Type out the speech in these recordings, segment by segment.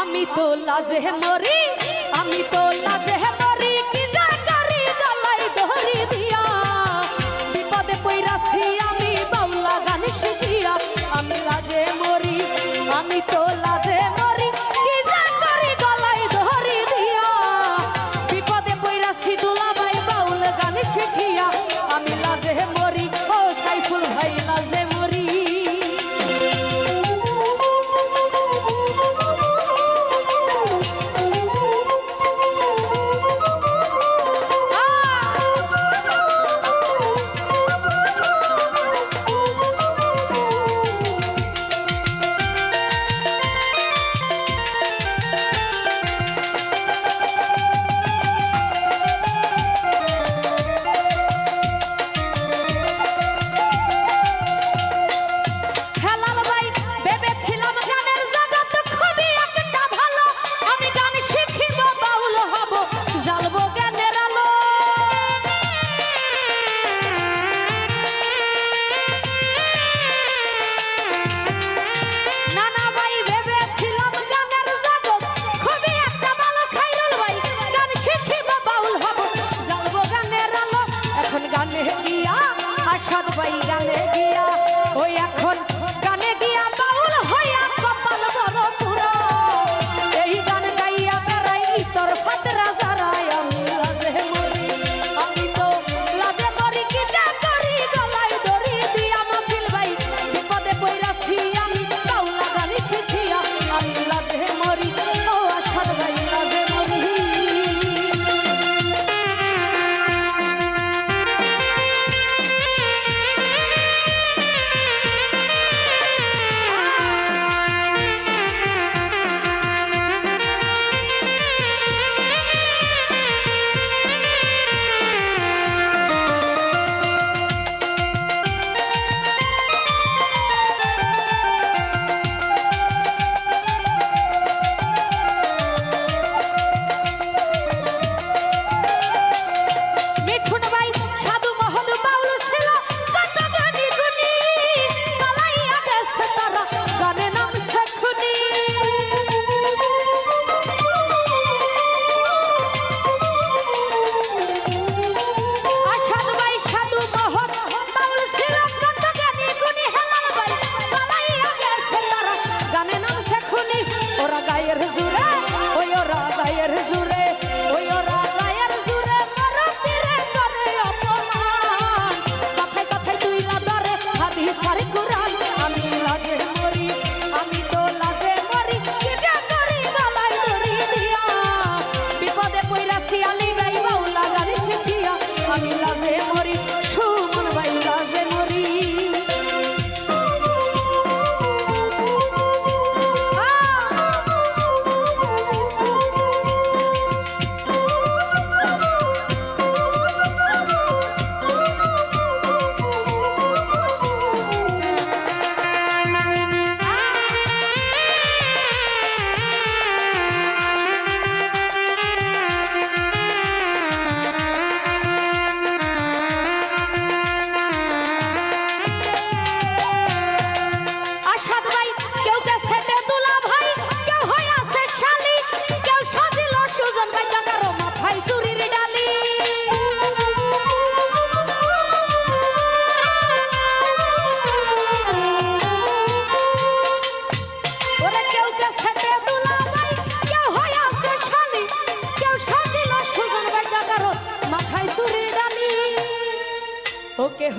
আমি তো লাজে মরি, আমি তো লাজে মরি, কি যা করি গলাই ধরি দিয়া। বিপদে পড়াছি আমি বাউলা গান শিখিয়া, আমি লাজে মরি, আমি তো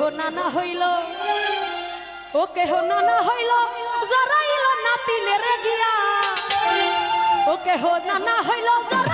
কেহ নানা হইল, ও কেহ নানা হইল জরাইল নাতি নেরে গিয়া। ও কেহ নানা হইল জরা